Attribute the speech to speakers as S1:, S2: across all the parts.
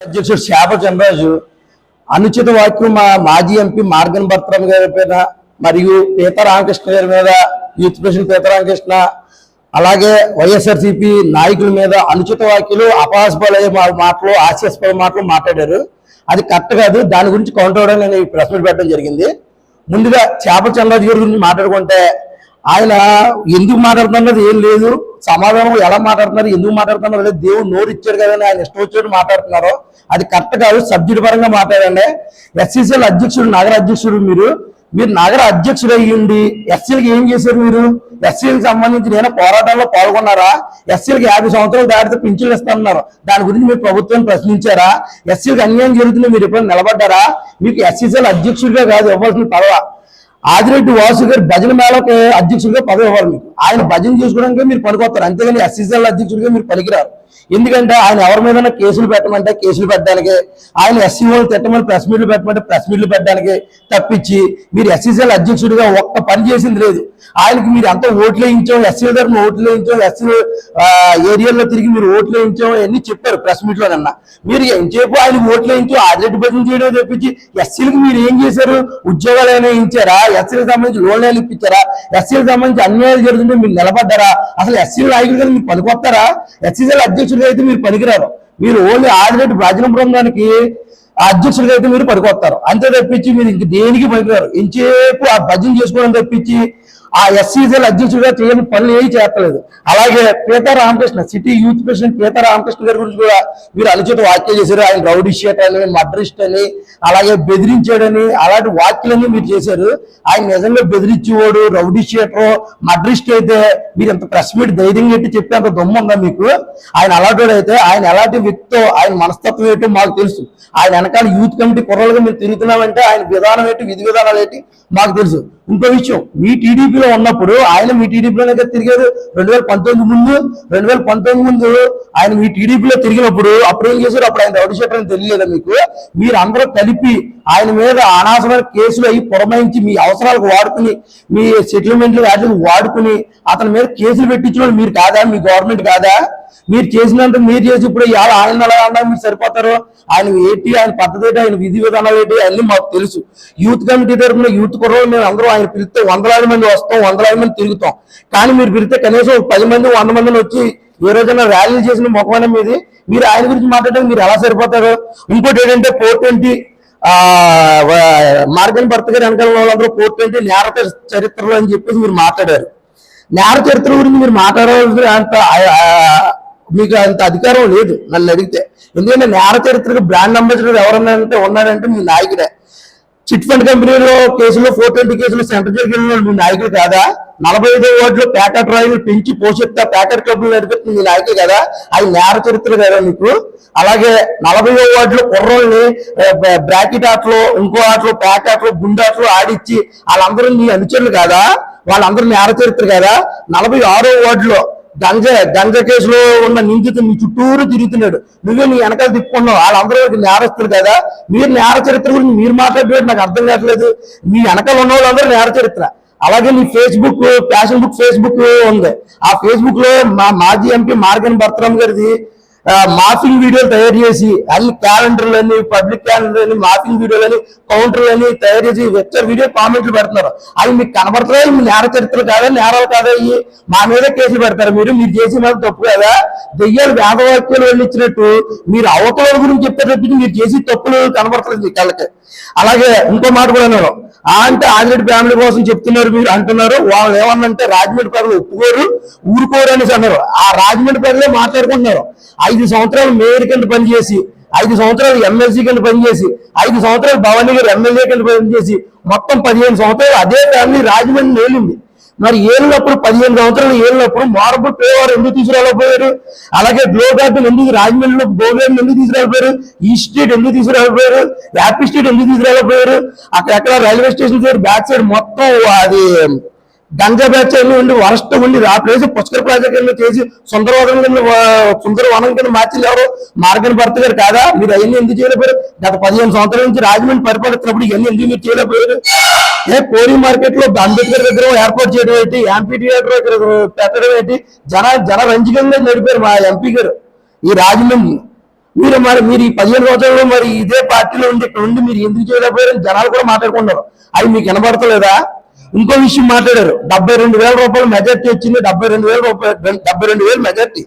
S1: అధ్యక్షుడు శాప చంద్రరాజు అనుచిత వాక్యం మా మాజీ ఎంపీ మార్గన్ భర్తరామ్ గారి పైన మరియు పీత రామకృష్ణ గారి మీద యూత్ ప్రెసిడెంట్ పీత రామకృష్ణ అలాగే వైఎస్ఆర్సీపీ నాయకుల మీద అనుచిత వాక్యులు అపహాస్పద మాటలు హాస్యాస్పద మాటలు మాట్లాడారు. అది కరెక్ట్ కాదు. దాని గురించి కౌంటర్ అవ్వడం నేను ప్రెస్ మీట్ పెట్టడం జరిగింది. ముందుగా చేప చంద్రరాజు గారి గురించి మాట్లాడుకుంటే ఆయన ఎందుకు మాట్లాడుతున్నది ఏం లేదు. సమాధానం ఎలా మాట్లాడుతున్నారు ఎందుకు మాట్లాడుతున్నారు లేదు దేవుడు నోరు ఇచ్చాడు కదా అని ఆయన ఇష్టం వచ్చినట్టు మాట్లాడుతున్నారు. అది కరెక్ట్ కాదు సబ్జెక్ట్ పరంగా మాట్లాడండి. ఎస్సీసీఎల్ అధ్యక్షుడు నగర అధ్యక్షుడు మీరు. మీరు నగర అధ్యక్షుడు అయ్యండి ఎస్సీలకి ఏం చేశారు మీరు? ఎస్సీలకు సంబంధించి నేను పోరాటంలో పాల్గొన్నారా? ఎస్సీలకు యాభై సంవత్సరాలు దాటితే పింఛన్లు ఇస్తున్నారు దాని గురించి మీరు ప్రభుత్వం ప్రశ్నించారా? ఎస్సీలకు అన్యాయం జరుగుతుంది మీరు ఎప్పుడైనా నిలబడ్డారా? మీకు ఎస్సీసీఎల్ అధ్యక్షుడిగా కాదు ఇవ్వాల్సిన పదవ? ఆదిరెడ్డి వాసు గారు భజన మేళకు అధ్యక్షుడిగా పదవి ఇవ్వాలి మీకు. ఆయన భజన చేసుకోవడానికి మీరు పనికొస్తారు. అంతేగాని ఎస్సీసీఎల్ అధ్యక్షుడిగా మీరు పనికిరారు. ఎందుకంటే ఆయన ఎవరి మీద కేసులు పెట్టమంటే కేసులు పెట్టడానికి ఆయన ఎస్సీ వాళ్ళు తిట్టమని ప్రెస్ మీట్లు పెట్టమంటే ప్రెస్ మీట్లు పెట్టడానికి తప్పించి మీరు ఎస్సీసీఎల్ అధ్యక్షుడిగా ఒక్క పని చేసింది లేదు. ఆయనకి మీరు ఎంత ఓట్లు వేయించాం ఎస్సీల తరఫున ఓట్లు వేయించాం ఎస్సీ ఏరియాలో తిరిగి మీరు ఓట్లు వేయించాం అన్ని చెప్పారు ప్రెస్ మీట్లో నిన్న. మీరు ఎంతసేపు ఆయన ఓట్లు వేయించాం ఆదిరెడ్డి భజన చేయడం తెప్పించి ఎస్సీలకు మీరు ఏం చేశారు? ఉద్యోగాలు ఏమైనా ఇచ్చారా? ఎస్సీలకు సంబంధించి లోన్లు ఇప్పించారా? ఎస్సీలకు సంబంధించి అన్యాయాలు జరుగుతుంటే మీరు నిలబడ్డారా? అసలు ఎస్సీ నాయకులుగా మీరు పనికొస్తారా ఎస్సీసీల అధ్యక్షుడిగా అయితే మీరు పనికిరారు. మీరు ఓన్లీ ఆదిరెడ్డి భజన బృందానికి అధ్యక్షుడిగా అయితే మీరు పనికొస్తారు. అంతే తప్పించి మీరు ఇంక దేనికి పనికిరారు? ఇంచేపు ఆ భజన చేసుకోవడం తప్పించి ఆ ఎస్సీజీల అధ్యక్షుడిగా చేయని పనులు ఏవి చేస్తలేదు. అలాగే పీత రామకృష్ణ సిటీ యూత్ ప్రెసిడెంట్ పీత రామకృష్ణ గారి గురించి కూడా మీరు అలచేట వ్యాఖ్యలు చేశారు. ఆయన రౌడీ అని మడ్రిస్ట్ అని అలాగే బెదిరించాడని అలాంటి వ్యాఖ్యలన్నీ మీరు చేశారు. ఆయన నిజంగా బెదిరించేవాడు రౌడీ మడ్రిస్ట్ అయితే మీరు ఇంత ప్రెస్ మీట్ ధైర్యం పెట్టి చెప్పే అంత దమ్ము ఉందా మీకు? ఆయన అలాంటి అయితే ఆయన ఎలాంటి వ్యక్తితో ఆయన మనస్తత్వం ఏంటో మాకు తెలుసు. ఆయన వెనకాల యూత్ కమిటీ కుర్రలుగా మేము తిరుగుతున్నామంటే ఆయన విధానం ఏంటి విధి విధానాలు ఏంటి మాకు తెలుసు. ఇంకో విషయం మీ టీడీపీలో ఉన్నప్పుడు ఆయన మీ టీడీపీలోనే తిరిగారు రెండు వేల పంతొమ్మిది ముందు రెండు వేల పంతొమ్మిది ముందు ఆయన మీ టీడీపీలో తిరిగినప్పుడు అప్పుడు ఏం చేశారు? అప్పుడు ఆయన రౌడీ షీటర్ అని తెలియలేదా మీకు? మీరు అందరూ కలిపి ఆయన మీద అనవసరమైన కేసులు అయ్యి పురమాయించి మీ అవసరాలకు వాడుకుని మీ సెటిల్మెంట్లు వాటిని వాడుకుని అతని మీద కేసులు పెట్టించిన మీరు కాదా? మీ గవర్నమెంట్ కాదా? మీరు చేసినంత మీరు చేసి ఇప్పుడు ఇవాళ ఆయన ఎలా అన్నా మీరు సరిపోతారు? ఆయన ఏంటి? ఆయన పద్ధతి ఏంటి? ఆయన విధి విధానాలు ఏంటి? అన్ని మాకు తెలుసు. యూత్ కమిటీ తరఫున యూత్ కుర్రలు మేము అందరూ ఆయన పిలిస్తే వందలాది మంది వస్తాం వందలాది మంది తిరుగుతాం. కానీ మీరు పిలిస్తే కనీసం పది మంది వంద మందిని వచ్చి ఏ రోజైనా ర్యాలీ చేసిన ముఖమైన మీది. మీరు ఆయన గురించి మాట్లాడడానికి మీరు ఎలా సరిపోతారు? ఇంకోటి ఏంటంటే ఫోర్ ట్వంటీ మార్గన్ భర్త గారి వెనకాల వాళ్ళందరూ ఫోర్ ట్వంటీ నేర చరిత్రలు అని చెప్పేసి మీరు మాట్లాడారు. నేర చరిత్ర గురించి మీరు మాట్లాడవలసిన అంత మీకు అంత అధికారం లేదు నన్ను అడిగితే. ఎందుకంటే నేర చరిత్రకు బ్రాండ్ అంబాసిడర్ ఎవరన్నారంటే ఉన్నారంటే మీ నాయకుడే. చిట్ ఫండ్ కంపెనీలో కేసులో ఫోర్ ట్వంటీ కేసులు సెంటర్ జరిగిన మీ నాయకులు కాదా? నలభై ఐదో ఓట్లు ప్యాకెట్ రాయిలు పెంచి పోషిస్తా ప్యాకెట్ క్లబ్లు నడిపిస్తుంది మీ నాయకే కదా? అది నేర చరిత్ర కదా మీకు. అలాగే నలభై ఓట్లు కుర్రోల్ని బ్రాకెట్ ఆటలు ఇంకో ఆటలు ప్యాకెట్లు గుండాట్లు ఆడిచ్చి వాళ్ళందరూ మీ అనుచరులు కాదా? వాళ్ళందరూ నేర చరిత్ర కదా? నలభై ఆరో ఓట్లు గంజా గంజ కేసులో ఉన్న నిందితుడు మీ చుట్టూరు తిరుగుతున్నాడు. నువ్వే నీ వెనకాల తిప్పుకున్నావు వాళ్ళందరూ నేరస్తులు కదా. మీరు నేర చరిత్ర గురించి మీరు మాట్లాడేది నాకు అర్థం కావట్లేదు. మీ వెనకాల ఉన్న వాళ్ళందరూ నేర చరిత్ర. అలాగే నీ ఫేస్బుక్ ఫ్యాషన్ బుక్ ఫేస్బుక్ ఉంది. ఆ ఫేస్బుక్లో మా మాజీ ఎంపీ మార్గన్ భర్తరామ్ గారిది మాఫింగ్ వీడియోలు తయారు చేసి అన్ని క్యాలెండర్లని పబ్లిక్ క్యాలెండర్ అని మాఫింగ్ వీడియోలని కౌంటర్లు అని తయారు చేసి వెచ్చర్ వీడియో కామెంట్లు పెడుతున్నారు. అవి మీకు కనబడుతున్నాయి మీ నేర చరిత్ర కాదా? నేరాలు కాదా ఇవి? మా మీద కేసులు పెడతారు మీరు. మీరు చేసిన మీద తప్పు కదా? దెయ్యాలు వేదవాక్యాలు వెళ్ళిచ్చినట్టు మీరు అవతల గురించి చెప్పేటప్పుడు మీరు చేసి తప్పులు కనబడతలేదు మీ కళ్ళకి. అలాగే ఇంకో మాట కూడా అన్నారు ఆ అంటే ఆదిరెడ్డి ఫ్యామిలీ కోసం చెప్తున్నారు మీరు అంటున్నారు. వాళ్ళు ఏమన్నంటే రాజమండ్రి ప్రజలు ఒప్పుకోరు ఊరుకోరు అనేసి అన్నారు. ఆ రాజమండ్రి ప్రజలే మాట్లాడుకుంటున్నారు. ఐదు సంవత్సరాలు మేయర్ కింద పనిచేసి ఐదు సంవత్సరాలు ఎమ్మెల్సీ కింద పనిచేసి ఐదు సంవత్సరాలు భవానీ గారు ఎమ్మెల్యే కింద పనిచేసి మొత్తం పదిహేను సంవత్సరాలు అదే ఫ్యామిలీ రాజమండ్రి ఏలింది మరి ఏళ్ళప్పుడు పదిహేను సంవత్సరాలు ఏళ్ళప్పుడు మార్బుల్ పేవారు ఎందుకు తీసుకురాలేకపోయారు? అలాగే గ్లో గార్డెన్ ఎందుకు రాజమండ్రిలో గోగార్డెన్ ఎందుకు తీసుకురాలిపోయారు ఈ స్ట్రీట్ ఎందుకు తీసుకురాలిపోయారు హ్యాపీ స్ట్రీట్ ఎందుకు తీసుకురాలిపోయారు అక్కడ ఎక్కడ railway station side back side మొత్తం అది గంజా బ్యాచ్ ఉండి వరస్ట్ ఉండి ఆ ప్లేస్ పుష్కర ప్రాజెక్ట్ కింద చేసి సుందరవనం కింద సుందరవనం సుందర వనం కింద మార్చింది ఎవరు? మార్గన్ భర్త గారు కాదా? మీరు అవన్నీ ఎందుకు చేయలేకపోయారు? గత పదిహేను సంవత్సరాల నుంచి రాజమండ్రి పరిపాలిస్తున్నప్పుడు ఇవన్నీ ఎందుకు మీరు చేయలేకపోయారు? ఏ కోరి మార్కెట్లో అంబేద్కర్ దగ్గర ఏర్పాటు చేయడం ఏంటి? ఎంపీ థియేటర్ పెట్టడం ఏంటి? జన జన రంజకంగా నడిపారు మా ఎంపీ గారు. ఈ రాజమండ్రి మీరు మరి మీరు ఈ పదిహేను రోజుల్లో మరి ఇదే పార్టీలో ఉండి ఇక్కడ ఉండి మీరు ఎందుకు చేయలేకపోయారని జనాలు కూడా మాట్లాడుకుంటారు అవి మీకు వినబడతలేదా? ఇంకో విషయం మాట్లాడారు. డెబ్బై రెండు వేల రూపాయలు మెజార్టీ వచ్చింది డెబ్బై రెండు వేల రూపాయలు డెబ్బై రెండు వేలు మెజార్టీ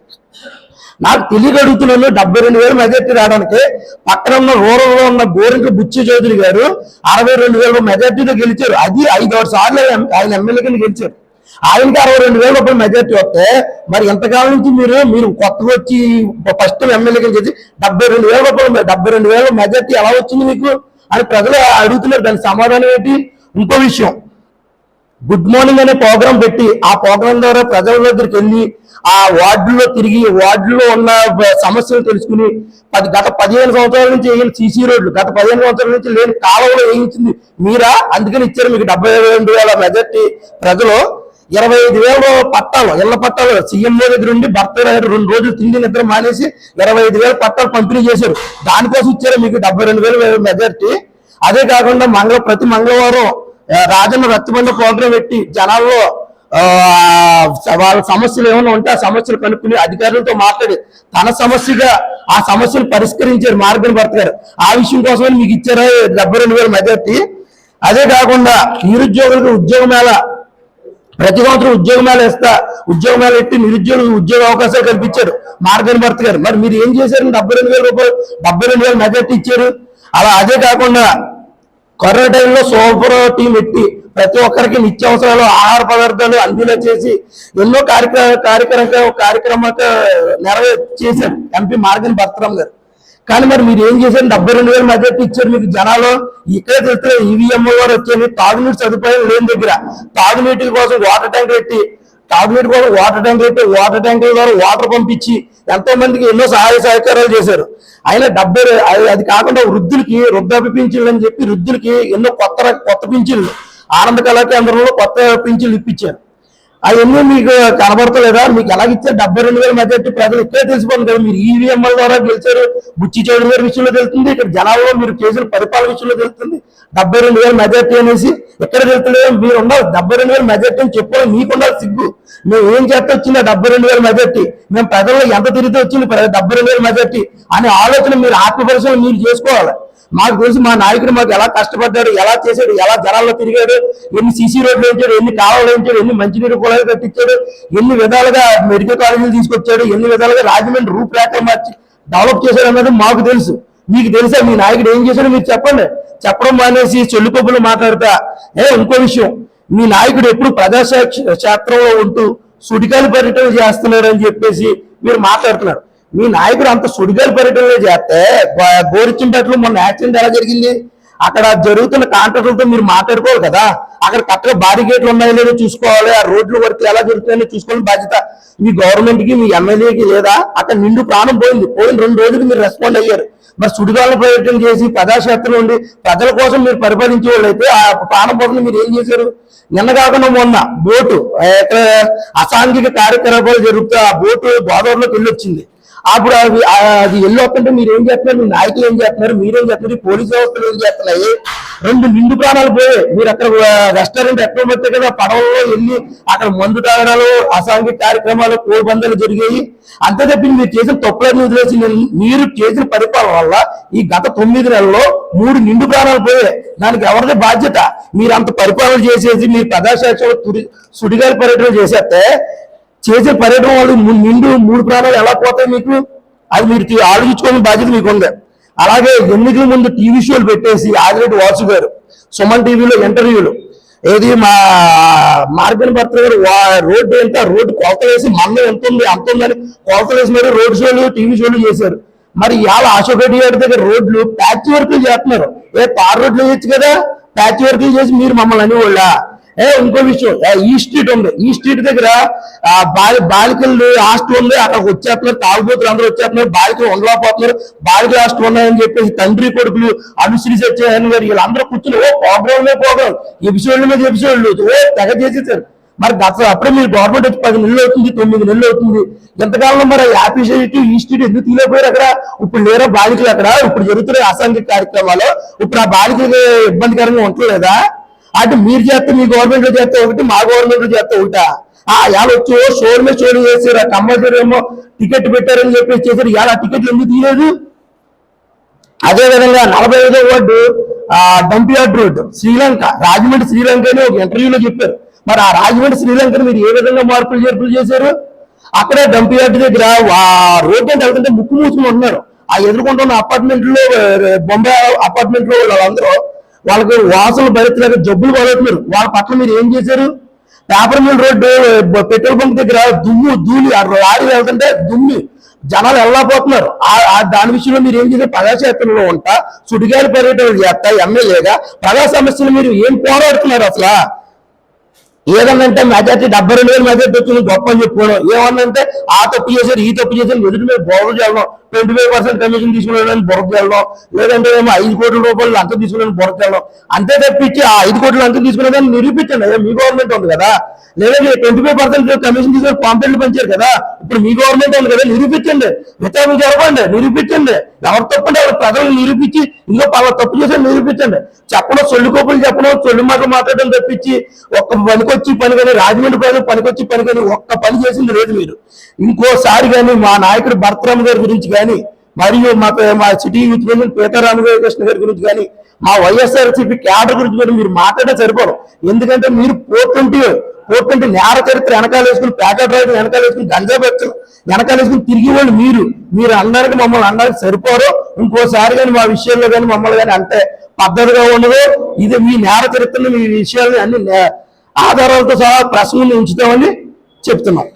S1: నాకు తెలియదు అడుగుతున్నాను డెబ్బై రెండు వేలు మెజార్టీ రావడానికి. పక్కన ఉన్న రూరల్లో ఉన్న గోరింక బుచ్చి చౌదరి గారు అరవై రెండు వేల మెజార్టీతో గెలిచారు. అది ఐదు ఆరు సార్లు ఆయన- ఎమ్మెల్యేకి ఎమ్మెల్యే కింద గెలిచారు. ఆయనకి అరవై రెండు వేల రూపాయలు మెజార్టీ వస్తే మరి ఎంతకాలం నుంచి మీరు మీరు కొత్తగా వచ్చి ఫస్ట్ ఎమ్మెల్యే కింద గెలిచి డెబ్బై రెండు వేల రూపాయలు డెబ్బై రెండు వేల మెజార్టీ ఎలా వచ్చింది మీకు? అని ప్రజలు అడుగుతున్నారు. దానికి సమాధానం ఏంటి? ఇంకో విషయం. గుడ్ మార్నింగ్ అనే ప్రోగ్రాం పెట్టి ఆ ప్రోగ్రాం ద్వారా ప్రజల దగ్గరికి వెళ్ళి ఆ వార్డులో తిరిగి వార్డులో ఉన్న సమస్యలు తెలుసుకుని పది గత పదిహేను సంవత్సరాల నుంచి వేయిన సీసీ రోడ్లు గత పదిహేను సంవత్సరాల నుంచి లేని కాలంలో వేయించింది మీరా? అందుకని ఇచ్చారు మీకు డెబ్బై రెండు వేల మెజార్టీ ప్రజలు. ఇరవై ఐదు వేల పట్టాలు ఇళ్ళ పట్టాలు. సీఎం దగ్గర ఉండి భర్త రెండు రోజులు తిండి నిద్ర మానేసి ఇరవై ఐదు వేల పట్టాలు పంపిణీ చేశారు. దానికోసం ఇచ్చారు మీకు డెబ్బై రెండు వేల మెజార్టీ. అదే కాకుండా మంగళ ప్రతి మంగళవారం రాజన్న రత్తిబండ ప్రోగ్రాం పెట్టి జనాల్లో వాళ్ళ సమస్యలు ఏమైనా ఉంటే ఆ సమస్యలు కనుక్కుని అధికారులతో మాట్లాడి తన సమస్యగా ఆ సమస్యలు పరిష్కరించారు మార్గం భర్త గారు. ఆ విషయం కోసమని మీకు ఇచ్చారా డెబ్బై రెండు వేల మెజార్టీ? అదే కాకుండా నిరుద్యోగులకు ఉద్యోగ మేళ ప్రతి సంవత్సరం ఉద్యోగ మేళ ఇస్తా ఉద్యోగ మేళ ఎట్టి నిరుద్యోగులకు ఉద్యోగ అవకాశాలు కల్పించారు మార్గన్ భర్త గారు. మరి మీరు ఏం చేశారు? డెబ్బై రెండు వేల రూపాయలు డెబ్బై రెండు వేల మెజార్టీ ఇచ్చారు. అలా అదే కాకుండా కరోనా టైంలో సూపర్ టీం పెట్టి ప్రతి ఒక్కరికి నిత్యావసరాలు ఆహార పదార్థాలు అందులో చేసి ఎన్నో కార్యక్రమ కార్యక్రమ కార్యక్రమాలు నెరవే చేశారు ఎంపీ మార్గన్ భర్తరామ్ గారు. కానీ మరి మీరు ఏం చేశారు? డెబ్బై రెండు వేల మధ్య ఇచ్చారు మీకు జనాలు. ఇక్కడే తెలుస్తే ఈవీఎం వారు వచ్చేది తాగునీటి సదుపాయం లేని దగ్గర. తాగునీటి కోసం వాటర్ ట్యాంక్ పెట్టి తాగునీటి కోసం వాటర్ ట్యాంక్ పెట్టి వాటర్ ట్యాంక్ ద్వారా వాటర్ పంపించి ఎంతో మందికి ఎన్నో సహాయ సహకారాలు చేశారు. అయినా డెబ్బై అది- అది కాకుండా వృద్ధులకి వృద్ధాప్య పింఛన్లు అని చెప్పి వృద్ధులకి ఎన్నో కొత్త రక- కొత్త పింఛన్లు. ఆనంద కళా కేంద్రంలో కొత్త పింఛన్లు ఇప్పించారు. అవన్నీ మీకు కనబడతలేదా? మీకు ఎలా ఇచ్చారు డెబ్బై రెండు వేల మెజార్టీ ప్రజలు ఇక్కడే తెలిసిపోతుంది కదా. మీరు ఈవీఎంఎల్ ద్వారా గెలిచారు బుచ్చి చేయడం గారి విషయంలో తెలుస్తుంది ఇక్కడ జనాల్లో మీరు చేసిన పరిపాలన విషయంలో తెలుస్తుంది. డెబ్బై రెండు వేల మెజార్టీ అనేసి ఎక్కడ తెలుస్తలేదు? మీరు ఉండాలి. డెబ్బై రెండు వేల మెజార్టీ అని చెప్పాలి మీకు ఉండాలి సిగ్గు. మేము ఏం చేస్తే వచ్చింది ఆ డెబ్బై రెండు వేల మెజార్టీ? మేము ప్రజల్లో ఎంత తిరిగితే వచ్చింది డెబ్బై రెండు వేల మెజార్టీ? అనే ఆలోచన మీరు ఆత్మపరిశీలన మీరు చేసుకోవాలి. మాకు తెలుసు మా నాయకుడు మాకు ఎలా కష్టపడ్డాడు ఎలా చేశాడు ఎలా జనాల్లో తిరిగాడు ఎన్ని సీసీ రోడ్లు వేయించాడు ఎన్ని కాలువలు వేయించాడు ఎన్ని మంచినీరు కుళాయిలు కట్టించాడు ఎన్ని విధాలుగా మెడికల్ కాలేజీలు తీసుకొచ్చాడు ఎన్ని విధాలుగా రాజమండ్రి రూపురేఖలు మార్చి డెవలప్ చేశాడు అన్నది మాకు తెలుసు. మీకు తెలుసా మీ నాయకుడు ఏం చేశాడో మీరు చెప్పండి. చెప్పడం మానేసి చెల్లుకొబ్బులు మాట్లాడతా. ఏ ఇంకో విషయం. మీ నాయకుడు ఎప్పుడు ప్రజా క్షేత్రంలో ఉంటూ సుడికాలు పర్యటన చేస్తున్నాడు అని చెప్పేసి మీరు మాట్లాడుతున్నారు. మీ నాయకుడు అంత సుడిగాలి పర్యటనలే చేస్తే గో- గోరిచ్చింపేటలో మొన్న యాక్సిడెంట్ ఎలా జరిగింది? అక్కడ జరుగుతున్న కాంట్రాక్టులతో మీరు మాట్లాడుకోవాలి కదా? అక్కడ కరెక్ట్గా భారీ గేట్లు ఉన్నాయో లేదో చూసుకోవాలి ఆ రోడ్లు వర్క్ ఎలా జరుగుతున్నాయో చూసుకోవాలని బాధ్యత మీ గవర్నమెంట్కి మీ ఎమ్మెల్యేకి లేదా అక్కడ నిండు ప్రాణం పోయింది. పోయిన రెండు రోజులు మీరు రెస్పాండ్ అయ్యారు. మరి సుడిగాలను ప్రయత్నం చేసి ప్రజాక్షేత్రం ఉండి ప్రజల కోసం మీరు పరిపాలించే వాళ్ళైతే ఆ ప్రాణం పోతుంది మీరు ఏం చేశారు? నిన్న కాకుండా మొన్న బోటు అసాంఘిక కార్యకలాపాలు జరుగుతూ ఆ బోటు గోదావరిలోకి వెళ్ళి వచ్చింది అప్పుడు అది అది వెళ్ళి వస్తుంటే మీరు ఏం చేస్తున్నారు? మీ నాయకులు ఏం చేస్తున్నారు? మీరేం చేస్తున్నారు? పోలీస్ వ్యవస్థలు ఏం చేస్తున్నాయి? రెండు నిండు ప్రాణాలు పోయాయి. మీరు అక్కడ రెస్టారెంట్ ఎక్కడ పెడితే కదా పడవలో వెళ్ళి అక్కడ మందు తాగడాలు అసాంఘిక కార్యక్రమాలు కోడి పందాలు జరిగాయి. అంతే తప్పి మీరు చేసిన తప్పులను వదిలేసి మీరు చేసిన పరిపాలన వల్ల ఈ గత తొమ్మిది నెలల్లో మూడు నిండు ప్రాణాలు పోయాయి. దానికి ఎవరిది బాధ్యత? మీరు అంత పరిపాలన చేసేసి మీరు ప్రజాశాఖలో తుడి సుడిగాలి పర్యటన చేసేస్తే చేసే పర్యటన వాళ్ళు నిండు మూడు ప్రాణాలు ఎలా పోతాయి మీకు? అది మీరు తీ- ఆలోచించుకోవాల్సిన బాధ్యత మీకు ఉంది అలాగే ఎన్నికల ముందు టీవీ షోలు పెట్టేసి ఆదిరెడ్డి వాసు గారు సుమన్ టీవీలో ఇంటర్వ్యూలు. ఏది మా మార్గన్ భర్త గారు రోడ్డు ఎంత రోడ్డు కొలతలు వేసి మందం ఎంత ఉంది అంత ఉందని కొలతలేసి మరి రోడ్ షోలు టీవీ షోలు చేశారు. మరి ఇవాళ అశోక్ రెడ్డి గారి దగ్గర రోడ్లు ప్యాచ్ వర్క్లు చేస్తున్నారు. ఏ తార్ రోడ్లు వేయచ్చు కదా? ప్యాచ్ వర్క్లు చేసి మీరు మమ్మల్ని అనేవాళ్ళ? ఏ ఇంకో విషయం. ఈ స్ట్రీట్ ఉంది. ఈ స్ట్రీట్ దగ్గర ఆ బాలి బాలికలు హాస్టల్ ఉంది. అక్కడికి వచ్చేస్తున్నారు తాగుబోతులు అందరూ వచ్చేస్తున్నారు. బాలికలు ఉండలేకపోతున్నారు బాలికలు హాస్టల్ ఉన్నాయని చెప్పేసి తండ్రి కొడుకులు అనుశ్రీ సత్యనారాయణ గారు. వీళ్ళందరూ కూర్చుని ఓ ప్రోగ్రామే ప్రోగ్రామ్? ఎపిసోడ్ల మీద ఎపిసోడ్లు ఓ తెగ చేసేసారు. మరి గత అప్పుడే మీరు గవర్నమెంట్ వచ్చి పది నెలలు అవుతుంది తొమ్మిది నెలలు అవుతుంది. ఎంతకాలంలో మరి హ్యాపీ స్ట్రీట్ ఈ స్ట్రీట్ ఎందుకు తీయలేకపోయారు అక్కడ? ఇప్పుడు లేరా బాలికలు అక్కడ? ఇప్పుడు జరుగుతున్న అసాంఘిక కార్యక్రమాలు. ఇప్పుడు ఆ బాలికలు ఇబ్బందికరంగా ఉండలేదా అంటే మీరు చేస్తే మీ గవర్నమెంట్లో చేస్తే ఒకటి మా గవర్నమెంట్లో చేస్తే ఒకటా? ఆ ఇవాళ వచ్చి షోర్ మీద షోలు చేశారు ఆ కంపల్సరీ ఏమో టికెట్ పెట్టారని చెప్పేసి చేశారు ఇవాళ టికెట్లు ఎందుకు తీయలేదు? అదే విధంగా నలభై ఐదో వార్డు ఆ, డంపియార్డ్ రోడ్ శ్రీలంక రాజమండ్రి శ్రీలంక అని ఒక ఇంటర్వ్యూలో చెప్పారు. మరి ఆ రాజమండ్రి శ్రీలంకను మీరు ఏ విధంగా మార్పులు చేర్పులు చేశారు? అక్కడే డంపియార్డ్ దగ్గర ఆ రోడ్డు అంటే వెళ్తుంటే ముక్కు మూసుకుని ఉన్నారు. ఆ ఎదుర్కొంటున్న అపార్ట్మెంట్లో బొంబాయి అపార్ట్మెంట్లో వాళ్ళందరూ వాళ్ళకి వాసనలు భరిస్తున్నారు జబ్బులు పడుతున్నారు వాళ్ళ పట్ల మీరు ఏం చేశారు? Paper mill road petrol bunk దగ్గర దుమ్ము ధూళి ఆ లారీ వెళ్తుంటే దుమ్మి జనాలు వెళ్ళకపోతున్నారు ఆ- ఆ దాని విషయంలో మీరు ఏం చేసే ప్రజాక్షేత్రంలో ఉంటా సుడిగాలి పర్యటన చేస్తా ఎమ్మెల్యేగా ప్రజా సమస్యలు మీరు ఏం పోరాడుతున్నారు అసలు? ఏదన్నంటే మెజార్టీ డెబ్బై రెండు వేలు మెజార్టీ వచ్చింది గొప్ప అని చెప్పుకోవడం. ఏమన్నంటే ఆ తప్పు చేశారు ఈ తప్పు చేశారు ఎదుటి మీద బోర్డు చేయడం ట్వంటీ ఫైవ్ పర్సెంట్ కమిషన్ తీసుకున్నాడని బొరకు వెళ్ళడం లేదంటే ఏమో ఐదు కోట్ల రూపాయలు అంత తీసుకున్నాడని బొరకు వెళ్ళడం అంతే తప్పించి ఆ ఐదు కోట్లు అంత తీసుకునేదాన్ని నిరూపించండి. కదా మీ గవర్నమెంట్ ఉంది కదా. లేదంటే ట్వంటీ ఫైవ్ పర్సెంట్ కమిషన్ తీసుకుని పాంప్లెట్లు పంచారు కదా. ఇప్పుడు మీ గవర్నమెంట్ ఉంది కదా నిరూపించండి. విచారణ జరపండి నిరూపించండి. ఎవరు తప్పండి? ఎవరు ప్రజలు నిరూపించి ఇంకో పలు తప్పు చేసి నిరూపించండి. చెప్పడం సొల్లు కోపులు చెప్పడం సొల్లు మాట మాట్లాడడం తప్పించి ఒక్క పనికొచ్చి పని కానీ రాజమండ్రి ప్రజలు పనికొచ్చి పని కానీ ఒక్క పని చేసింది లేదు మీరు. ఇంకోసారి కానీ మా నాయకుడు భర్తరామ్ గారి గురించి కానీ మరియు మా మా సిటీ యూత్ ప్రెసిడెంట్ పీతారామకృష్ణ గారి గురించి కానీ మా వైఎస్ఆర్సీపీ క్యాడర్ గురించి కూడా మీరు మాట్లాడే సరిపోరు ఎందుకంటే మీరు పోతుంటే పోతుంటే నేర చరిత్ర వెనకాల వేసుకుని ప్యాకెట్ రైతు వెనకాల వేసుకుని గంజా బెచ్చలు వెనకాల వేసుకుని తిరిగి వాళ్ళు మీరు. మీరు అన్నానికి మమ్మల్ని అన్నానికి సరిపోరు. ఇంకోసారి కానీ మా విషయంలో కానీ మమ్మల్ని కానీ అంటే పద్ధతిగా ఉండదు. ఇది మీ నేర చరిత్రను మీ విషయాలని అన్ని నే- ఆధారాలతో సహా ప్రశ్నలు ఉంచుతామని చెప్తున్నాం.